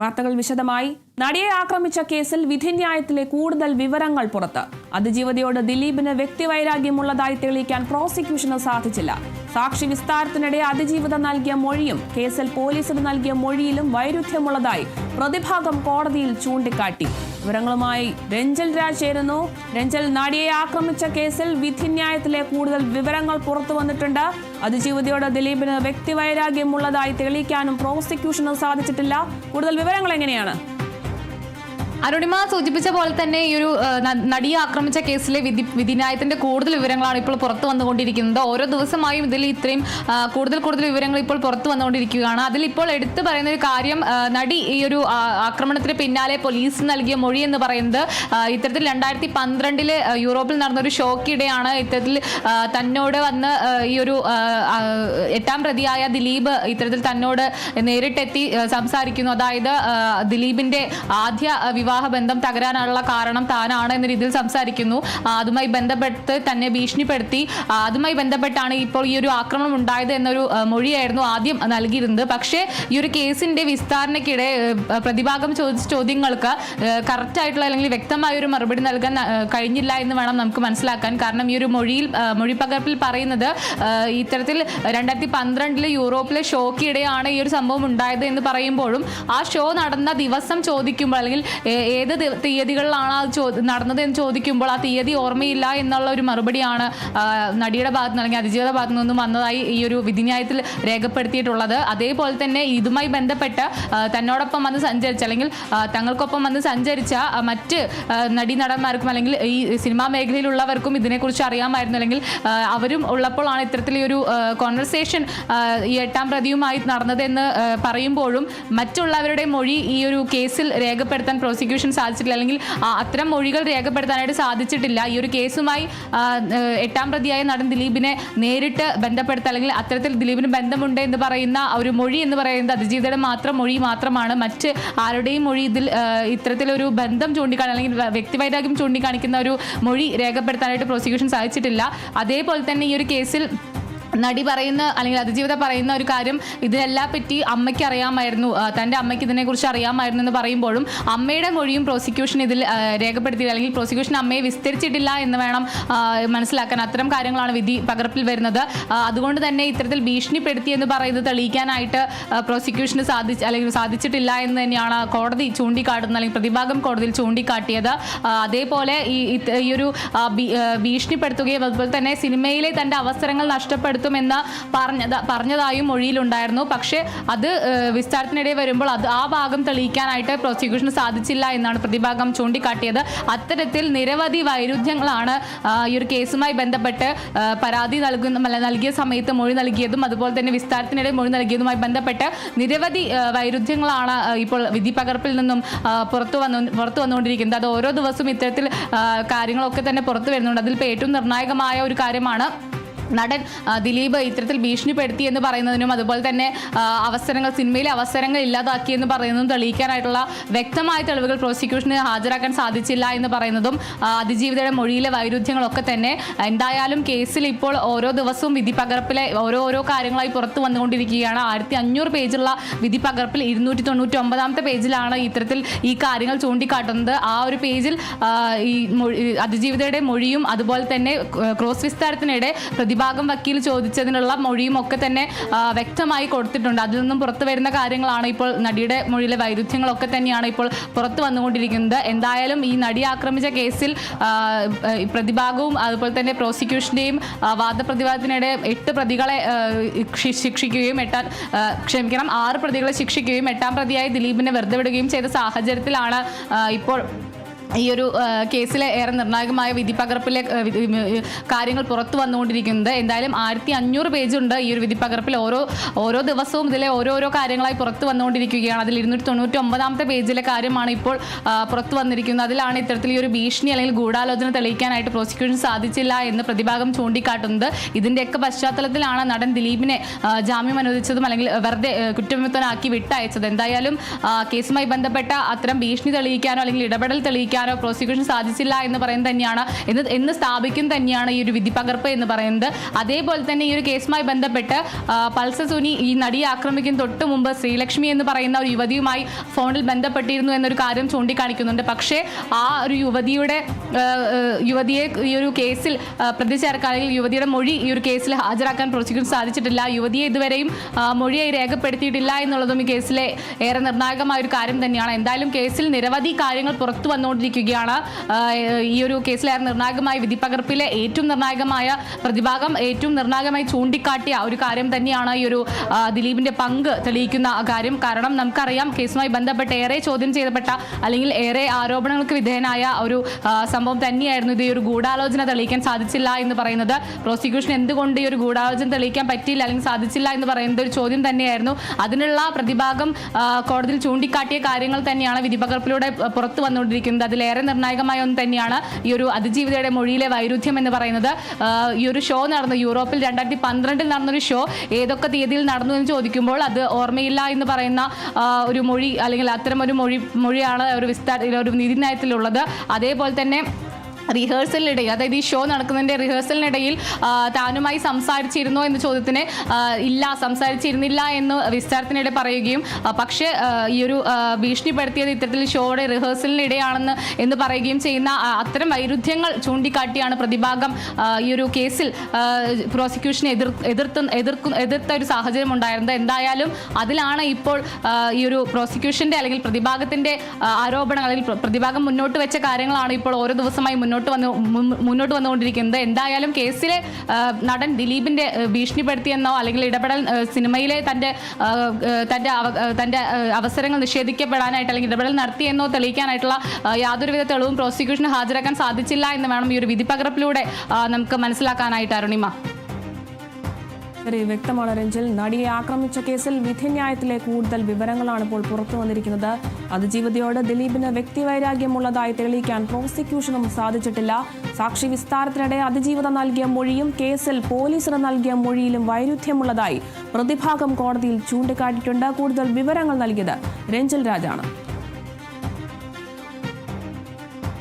വാർത്തകൾ വിശദമായി. നടിയെ ആക്രമിച്ച കേസിൽ വിധിന്യായത്തിലെ കൂടുതൽ വിവരങ്ങൾ പുറത്ത്. അതിജീവതയോട് ദിലീപിന് വ്യക്തിവൈരാഗ്യമുള്ളതായി തെളിയിക്കാൻ പ്രോസിക്യൂഷന് സാധിച്ചില്ല. സാക്ഷി വിസ്താരത്തിനിടെ അതിജീവിത നൽകിയ മൊഴിയും കേസിൽ പോലീസിന് നൽകിയ മൊഴിയിലും വൈരുദ്ധ്യമുള്ളതായി പ്രതിഭാഗം കോടതിയിൽ ചൂണ്ടിക്കാട്ടി. വിവരങ്ങളുമായി രഞ്ജൽ രാജ് ചേരുന്നു. രഞ്ജൽ നടിയെ ആക്രമിച്ച കേസിൽ വിധിന്യായത്തിലെ കൂടുതൽ വിവരങ്ങൾ പുറത്തു വന്നിട്ടുണ്ട്. അതിജീവിതയോട് ദിലീപിന് വ്യക്തിവൈരാഗ്യമുള്ളതായി തെളിയിക്കാനും പ്രോസിക്യൂഷന് സാധിച്ചിട്ടില്ല. കൂടുതൽ വിവരങ്ങൾ എങ്ങനെയാണ്? അരുണിമ സൂചിപ്പിച്ച പോലെ തന്നെ ഈ ഒരു നടിയെ ആക്രമിച്ച കേസിലെ വിധി വിധിന്യായത്തിന്റെ കൂടുതൽ വിവരങ്ങളാണ് ഇപ്പോൾ പുറത്തു വന്നുകൊണ്ടിരിക്കുന്നത്. ഓരോ ദിവസമായും ഇതിൽ ഇത്രയും കൂടുതൽ കൂടുതൽ വിവരങ്ങൾ ഇപ്പോൾ പുറത്തു വന്നുകൊണ്ടിരിക്കുകയാണ്. അതിൽ ഇപ്പോൾ എടുത്തു പറയുന്ന ഒരു കാര്യം നടി ഈ ഒരു ആക്രമണത്തിന് പിന്നാലെ പോലീസ് നൽകിയ മൊഴി എന്ന് പറയുന്നത് ഇത്തരത്തിൽ രണ്ടായിരത്തി പന്ത്രണ്ടിൽ യൂറോപ്പിൽ നടന്ന ഒരു ഷോക്കിടെയാണ്. ഇത്തരത്തിൽ തന്നോട് വന്ന് ഈ ഒരു എട്ടാം പ്രതിയായ ദിലീപ് ഇത്തരത്തിൽ തന്നോട് നേരിട്ടെത്തി സംസാരിക്കുന്നു. അതായത് ദിലീപിന്റെ ആദ്യ വിവാഹ ബന്ധം തകരാനുള്ള കാരണം താനാണ് എന്ന രീതിയിൽ സംസാരിക്കുന്നു. അതുമായി ബന്ധപ്പെട്ട് തന്നെ ഭീഷണിപ്പെടുത്തി. അതുമായി ബന്ധപ്പെട്ടാണ് ഇപ്പോൾ ഈ ഒരു ആക്രമണം ഉണ്ടായത് എന്നൊരു മൊഴിയായിരുന്നു ആദ്യം നൽകിയിരുന്നത്. പക്ഷേ ഈ ഒരു കേസിന്റെ വിസ്താരണയ്ക്കിടെ പ്രതിഭാഗം ചോദിച്ച ചോദ്യങ്ങൾക്ക് കറക്റ്റായിട്ടുള്ള അല്ലെങ്കിൽ വ്യക്തമായ ഒരു മറുപടി നൽകാൻ കഴിഞ്ഞില്ല എന്ന് വേണം നമുക്ക് മനസ്സിലാക്കാൻ. കാരണം ഈ ഒരു മൊഴിയിൽ മൊഴിപ്പകർപ്പിൽ പറയുന്നത് ഇത്തരത്തിൽ രണ്ടായിരത്തി പന്ത്രണ്ടിൽ യൂറോപ്പിലെ ഷോക്കിടെയാണ് ഈ ഒരു സംഭവം ഉണ്ടായത് എന്ന് പറയുമ്പോഴും ആ ഷോ നടന്ന ദിവസം ചോദിക്കുമ്പോൾ അല്ലെങ്കിൽ ഏത് തീയതികളിലാണ് ചോ നടന്നത് എന്ന് ചോദിക്കുമ്പോൾ ആ തീയതി ഓർമ്മയില്ല എന്നുള്ള ഒരു മറുപടിയാണ് ആ, നടിയുടെ ഭാഗത്ത് അല്ലെങ്കിൽ അതിജീവിത ഭാഗത്തു നിന്നും വന്നതായി ഈ ഒരു വിധിന്യായത്തിൽ രേഖപ്പെടുത്തിയിട്ടുള്ളത്. അതേപോലെ തന്നെ ഇതുമായി ബന്ധപ്പെട്ട് ആ, തന്നോടൊപ്പം വന്ന് സഞ്ചരിച്ച അല്ലെങ്കിൽ തങ്ങൾക്കൊപ്പം വന്ന് സഞ്ചരിച്ച ആ, മറ്റ് നടി നടന്മാർക്കും അല്ലെങ്കിൽ ഈ സിനിമാ മേഖലയിലുള്ളവർക്കും ഇതിനെക്കുറിച്ച് അറിയാമായിരുന്നു. അല്ലെങ്കിൽ ആ, അവരും ഉള്ളപ്പോഴാണ് ഒരു കോൺവെർസേഷൻ ഈ എട്ടാം പ്രതിയുമായി നടന്നതെന്ന് ആ, പറയുമ്പോഴും മറ്റുള്ളവരുടെ മൊഴി ഈ ഒരു കേസിൽ രേഖപ്പെടുത്താൻ പ്രോസിക്യൂഷൻ സാധിച്ചിട്ടില്ല. അല്ലെങ്കിൽ അത്തരം മൊഴികൾ രേഖപ്പെടുത്താനായിട്ട് സാധിച്ചിട്ടില്ല. ഈ ഒരു കേസുമായി എട്ടാം പ്രതിയായ നടൻ ദിലീപിനെ നേരിട്ട് ബന്ധപ്പെടുത്ത അല്ലെങ്കിൽ അത്തരത്തിൽ ദിലീപിന് ബന്ധമുണ്ട് എന്ന് പറയുന്ന ഒരു മൊഴി എന്ന് പറയുന്നത് അതിജീവിതയുടെ മാത്രം മൊഴി മാത്രമാണ്. മറ്റ് ആരുടെയും മൊഴി ഇതിൽ ഇത്തരത്തിലൊരു ബന്ധം ചൂണ്ടിക്കാണി അല്ലെങ്കിൽ വ്യക്തിവൈരാഗ്യം ചൂണ്ടിക്കാണിക്കുന്ന ഒരു മൊഴി രേഖപ്പെടുത്താനായിട്ട് പ്രോസിക്യൂഷൻ സാധിച്ചിട്ടില്ല. അതേപോലെ തന്നെ ഈ ഒരു കേസിൽ നടി പറയുന്ന അല്ലെങ്കിൽ അതിജീവിത പറയുന്ന ഒരു കാര്യം ഇതിനെല്ലാം പറ്റി അമ്മയ്ക്ക് അറിയാമായിരുന്നു തന്റെ അമ്മയ്ക്ക് ഇതിനെക്കുറിച്ച് അറിയാമായിരുന്നു എന്ന് പറയുമ്പോഴും അമ്മയുടെ മൊഴിയും പ്രോസിക്യൂഷൻ ഇതിൽ രേഖപ്പെടുത്തിയില്ല. അല്ലെങ്കിൽ പ്രോസിക്യൂഷൻ അമ്മയെ വിസ്തരിച്ചിട്ടില്ല എന്ന് വേണം മനസ്സിലാക്കാൻ. അത്തരം കാര്യങ്ങളാണ് വിധി പകർപ്പിൽ വരുന്നത്. അതുകൊണ്ട് തന്നെ ഇത്തരത്തിൽ ഭീഷണിപ്പെടുത്തി എന്ന് പറയുന്നത് തെളിയിക്കാനായിട്ട് പ്രോസിക്യൂഷന് സാധിച്ച് അല്ലെങ്കിൽ സാധിച്ചിട്ടില്ല എന്ന് തന്നെയാണ് കോടതി ചൂണ്ടിക്കാട്ടുന്നത് അല്ലെങ്കിൽ പ്രതിഭാഗം കോടതിയിൽ ചൂണ്ടിക്കാട്ടിയത്. അതേപോലെ ഈ ഒരു ഭീഷണിപ്പെടുത്തുകയും അതുപോലെ തന്നെ സിനിമയിലെ തന്റെ അവസരങ്ങൾ നഷ്ടപ്പെടുത്തുമെന്ന് പറഞ്ഞത് പറഞ്ഞതായും മൊഴിയിലുണ്ടായിരുന്നു. പക്ഷേ അത് വിസ്താരത്തിനിടെ വരുമ്പോൾ അത് ആ ഭാഗം തെളിയിക്കാനായിട്ട് പ്രോസിക്യൂഷന് സാധിച്ചില്ല എന്നാണ് പ്രതിഭാഗം ചൂണ്ടിക്കാട്ടിയത്. അത്തരത്തിൽ നിരവധി വൈരുദ്ധ്യങ്ങളാണ് ഈ ഒരു കേസുമായി ബന്ധപ്പെട്ട് പരാതി നൽകുന്ന നൽകിയ സമയത്ത് മൊഴി നൽകിയതും അതുപോലെ തന്നെ വിസ്താരത്തിനിടെ മൊഴി നൽകിയതുമായി ബന്ധപ്പെട്ട് നിരവധി വൈരുദ്ധ്യങ്ങളാണ് ഇപ്പോൾ വിധി പകർപ്പിൽ നിന്നും പുറത്തു വന്നു പുറത്തു വന്നുകൊണ്ടിരിക്കുന്നത്. അത് ഓരോ ദിവസവും ഇത്തരത്തിൽ കാര്യങ്ങളൊക്കെ തന്നെ പുറത്തു വരുന്നുണ്ട്. അതിൽ ഏറ്റവും നിർണായകമായ ഒരു കാര്യമാണ് നടൻ ദിലീപ് ഇത്തരത്തിൽ ഭീഷണിപ്പെടുത്തി എന്ന് പറയുന്നതിനും അതുപോലെ തന്നെ അവസരങ്ങൾ സിനിമയിലെ അവസരങ്ങൾ ഇല്ലാതാക്കി എന്ന് പറയുന്നതും തെളിയിക്കാനായിട്ടുള്ള വ്യക്തമായ തെളിവുകൾ പ്രോസിക്യൂഷന് ഹാജരാക്കാൻ സാധിച്ചില്ല എന്ന് പറയുന്നതും അതിജീവിതയുടെ മൊഴിയിലെ വൈരുദ്ധ്യങ്ങളൊക്കെ തന്നെ എന്തായാലും കേസിൽ ഇപ്പോൾ ഓരോ ദിവസവും വിധി പകർപ്പിലെ ഓരോ ഓരോ കാര്യങ്ങളായി പുറത്തു വന്നുകൊണ്ടിരിക്കുകയാണ്. ആയിരത്തി അഞ്ഞൂറ് പേജുള്ള വിധി പകർപ്പിൽ ഇരുന്നൂറ്റി തൊണ്ണൂറ്റി ഒമ്പതാമത്തെ പേജിലാണ് ഇത്തരത്തിൽ ഈ കാര്യങ്ങൾ ചൂണ്ടിക്കാട്ടുന്നത്. ആ ഒരു പേജിൽ ഈ അതിജീവിതയുടെ മൊഴിയും അതുപോലെ തന്നെ ക്രോസ് വിസ്താരത്തിനിടെ പ്രതിഭാഗം വക്കീൽ ചോദിച്ചതിനുള്ള മൊഴിയും ഒക്കെ തന്നെ വ്യക്തമായി കൊടുത്തിട്ടുണ്ട്. അതിൽ നിന്നും പുറത്തു വരുന്ന കാര്യങ്ങളാണ് ഇപ്പോൾ നടിയുടെ മൊഴിയിലെ വൈരുദ്ധ്യങ്ങളൊക്കെ തന്നെയാണ് ഇപ്പോൾ പുറത്തു വന്നുകൊണ്ടിരിക്കുന്നത്. എന്തായാലും ഈ നടി ആക്രമിച്ച കേസിൽ പ്രതിഭാഗവും അതുപോലെ തന്നെ പ്രോസിക്യൂഷന്റെയും വാദപ്രതിവാദത്തിനിടെ എട്ട് പ്രതികളെ ശിക്ഷിക്കുകയും എട്ടാം ക്ഷമിക്കണം ആറ് പ്രതികളെ ശിക്ഷിക്കുകയും എട്ടാം പ്രതിയായി ദിലീപിനെ വെറുതെ വിടുകയും ചെയ്ത സാഹചര്യത്തിലാണ് ഇപ്പോൾ ഈ ഒരു കേസിലെ ഏറെ നിർണായകമായ വിധി പകർപ്പിലെ കാര്യങ്ങൾ പുറത്തു വന്നുകൊണ്ടിരിക്കുന്നത്. എന്തായാലും ആയിരത്തി അഞ്ഞൂറ് പേജുണ്ട് ഈ ഒരു വിധി പകർപ്പിൽ ഓരോ ഓരോ ദിവസവും ഇതിലെ ഓരോരോ കാര്യങ്ങളായി പുറത്തു വന്നുകൊണ്ടിരിക്കുകയാണ്. അതിൽ ഇരുന്നൂറ്റി തൊണ്ണൂറ്റി ഒമ്പതാമത്തെ പേജിലെ കാര്യമാണ് ഇപ്പോൾ പുറത്തു വന്നിരിക്കുന്നത്. അതിലാണ് ഇത്തരത്തിൽ ഈ ഒരു ഭീഷണി അല്ലെങ്കിൽ ഗൂഢാലോചന തെളിയിക്കാനായിട്ട് പ്രോസിക്യൂഷൻ സാധിച്ചില്ല എന്ന് പ്രതിഭാഗം ചൂണ്ടിക്കാട്ടുന്നത്. ഇതിന്റെയൊക്കെ പശ്ചാത്തലത്തിലാണ് നടൻ ദിലീപിനെ ജാമ്യം അനുവദിച്ചതും അല്ലെങ്കിൽ വെറുതെ കുറ്റവിമുക്തനാക്കി വിട്ടയച്ചത്. എന്തായാലും കേസുമായി ബന്ധപ്പെട്ട അത്തരം ഭീഷണി തെളിയിക്കാനോ അല്ലെങ്കിൽ ഇടപെടൽ തെളിയിക്കാനോ തെളിയിക്കാനോ പ്രോസിക്യൂഷൻ സാധിച്ചില്ല എന്ന് പറയുന്നത് തന്നെയാണ്. എന്ന് എന്ന് സ്ഥാപിക്കും തന്നെയാണ് ഈ ഒരു വിധി പകർപ്പ് എന്ന് പറയുന്നത്. അതേപോലെ തന്നെ ഈ ഒരു കേസുമായി ബന്ധപ്പെട്ട് പൾസ സുനി ഈ നടിയെ ആക്രമിക്കുന്ന തൊട്ട് മുമ്പ് ശ്രീലക്ഷ്മി എന്ന് പറയുന്ന ഒരു യുവതിയുമായി ഫോണിൽ ബന്ധപ്പെട്ടിരുന്നു എന്നൊരു കാര്യം ചൂണ്ടിക്കാണിക്കുന്നുണ്ട്. പക്ഷേ ആ ഒരു യുവതിയുടെ യുവതിയെ ഈ ഒരു കേസിൽ പ്രതി ചേർക്കാൻ അല്ലെങ്കിൽ യുവതിയുടെ മൊഴി ഈ ഒരു കേസിൽ ഹാജരാക്കാൻ പ്രോസിക്യൂഷൻ സാധിച്ചിട്ടില്ല. യുവതിയെ ഇതുവരെയും മൊഴിയായി രേഖപ്പെടുത്തിയിട്ടില്ല എന്നുള്ളതും ഈ കേസിലെ ഏറെ നിർണായകമായ ഒരു കാര്യം തന്നെയാണ്. എന്തായാലും കേസിൽ നിരവധി കാര്യങ്ങൾ പുറത്തു വന്നുകൊണ്ടിരിക്കുകയാണ് ആ, ഈ ഒരു കേസിലെ നിർണായകമായ വിധിപ്പകർപ്പിലെ ഏറ്റവും നിർണായകമായ പ്രതിഭാഗം ഏറ്റവും നിർണായകമായി ചൂണ്ടിക്കാട്ടിയ ഒരു കാര്യം തന്നെയാണ് ഈ ഒരു ദിലീപിന്റെ പങ്ക് തെളിയിക്കുന്ന കാര്യം. കാരണം നമുക്കറിയാം കേസുമായി ബന്ധപ്പെട്ട് ഏറെ ചോദ്യം ചെയ്യപ്പെട്ട അല്ലെങ്കിൽ ഏറെ ആരോപണങ്ങൾക്ക് വിധേയനായ ഒരു സംഭവം തന്നെയായിരുന്നു ഇത്. ഈ ഒരു ഗൂഢാലോചന തെളിയിക്കാൻ സാധിച്ചില്ല എന്ന് പറയുന്നത്. പ്രോസിക്യൂഷൻ എന്തുകൊണ്ട് ഈ ഒരു ഗൂഢാലോചന തെളിയിക്കാൻ പറ്റിയില്ല അല്ലെങ്കിൽ സാധിച്ചില്ല എന്ന് പറയുന്നത് ഒരു ചോദ്യം തന്നെയായിരുന്നു. അതിനുള്ള പ്രതിഭാഗം കോടതിയിൽ ചൂണ്ടിക്കാട്ടിയ കാര്യങ്ങൾ തന്നെയാണ് വിധിപകർപ്പിലൂടെ പകർപ്പിലൂടെ പുറത്തു വന്നുകൊണ്ടിരിക്കുന്നത്. അതിലേറെ നിർണായകമായ ഒന്ന് തന്നെയാണ് ഈ ഒരു അതിജീവിതയുടെ മൊഴിയിലെ വൈരുദ്ധ്യം എന്ന് പറയുന്നത്. ഈ ഒരു ഷോ നടന്നു. യൂറോപ്പിൽ രണ്ടായിരത്തി പന്ത്രണ്ടിൽ നടന്നൊരു ഷോ ഏതൊക്കെ തീയതിയിൽ നടന്നു എന്ന് ചോദിക്കുമ്പോൾ അത് ഓർമ്മയില്ല എന്ന് പറയുന്ന ഒരു മൊഴി അല്ലെങ്കിൽ അത്തരം ഒരു മൊഴി മൊഴിയാണ് ഒരു വിസ്താര ഒരു നീതിന്യായത്തിലുള്ളത് അതേപോലെ തന്നെ റിഹേഴ്സലിനിടയിൽ അതായത് ഈ ഷോ നടക്കുന്നതിന്റെ റിഹേഴ്സലിനിടയിൽ താനുമായി സംസാരിച്ചിരുന്നോ എന്ന ചോദ്യത്തിന് ഇല്ല സംസാരിച്ചിരുന്നില്ല എന്ന് വിസ്താരത്തിനിടെ പറയുകയും പക്ഷേ ഈ ഒരു ഭീഷണിപ്പെടുത്തിയത് ഇത്തരത്തിൽ ഷോയുടെ റിഹേഴ്സലിനിടെയാണെന്ന് എന്ന് പറയുകയും ചെയ്യുന്ന അത്തരം വൈരുദ്ധ്യങ്ങൾ ചൂണ്ടിക്കാട്ടിയാണ് പ്രതിഭാഗം ഈ ഒരു കേസിൽ പ്രോസിക്യൂഷനെ എതിർ എതിർത്ത് എതിർക്കു എതിർത്ത ഒരു സാഹചര്യം ഉണ്ടായിരുന്നത്. എന്തായാലും അതിലാണ് ഇപ്പോൾ ഈ ഒരു പ്രോസിക്യൂഷന്റെ അല്ലെങ്കിൽ പ്രതിഭാഗത്തിന്റെ ആ, ആരോപണങ്ങൾ അല്ലെങ്കിൽ പ്രതിഭാഗം മുന്നോട്ട് വെച്ച കാര്യങ്ങളാണ് ഇപ്പോൾ ഓരോ ദിവസമായി മുന്നോട്ട് വന്ന് മുൻ- മുന്നോട്ട് വന്നുകൊണ്ടിരിക്കുന്നത്. എന്തായാലും കേസിലെ നടൻ ദിലീപിന്റെ ഭീഷണിപ്പെടുത്തിയെന്നോ അല്ലെങ്കിൽ ഇടപെടൽ സിനിമയിലെ തന്റെ തന്റെ തന്റെ അവസരങ്ങൾ നിഷേധിക്കപ്പെടാനായിട്ട് അല്ലെങ്കിൽ ഇടപെടൽ നടത്തിയെന്നോ തെളിയിക്കാനായിട്ടുള്ള യാതൊരുവിധ തെളിവും പ്രോസിക്യൂഷന് ഹാജരാക്കാൻ സാധിച്ചില്ല എന്ന് വേണം ഈ ഒരു വിധി പകർപ്പിലൂടെ നമുക്ക് മനസ്സിലാക്കാനായിട്ട് അരുണിമ. വ്യക്തമാണ് രഞ്ജിൽ നടിയെ ആക്രമിച്ച കേസിൽ വിധിന്യായത്തിലെ കൂടുതൽ വിവരങ്ങളാണ് ഇപ്പോൾ പുറത്തു വന്നിരിക്കുന്നത്. അതിജീവിതയോട് ദിലീപിന് വ്യക്തിവൈരാഗ്യമുള്ളതായി തെളിയിക്കാൻ പ്രോസിക്യൂഷനും സാധിച്ചിട്ടില്ല. സാക്ഷി വിസ്താരത്തിനിടെ അതിജീവിത നൽകിയ മൊഴിയും കേസിൽ പോലീസിന് നൽകിയ മൊഴിയിലും വൈരുദ്ധ്യമുള്ളതായി പ്രതിഭാഗം കോടതിയിൽ ചൂണ്ടിക്കാട്ടിയിട്ടുണ്ട്. കൂടുതൽ വിവരങ്ങൾ നൽകിയത് രഞ്ജൽ രാജാണ്.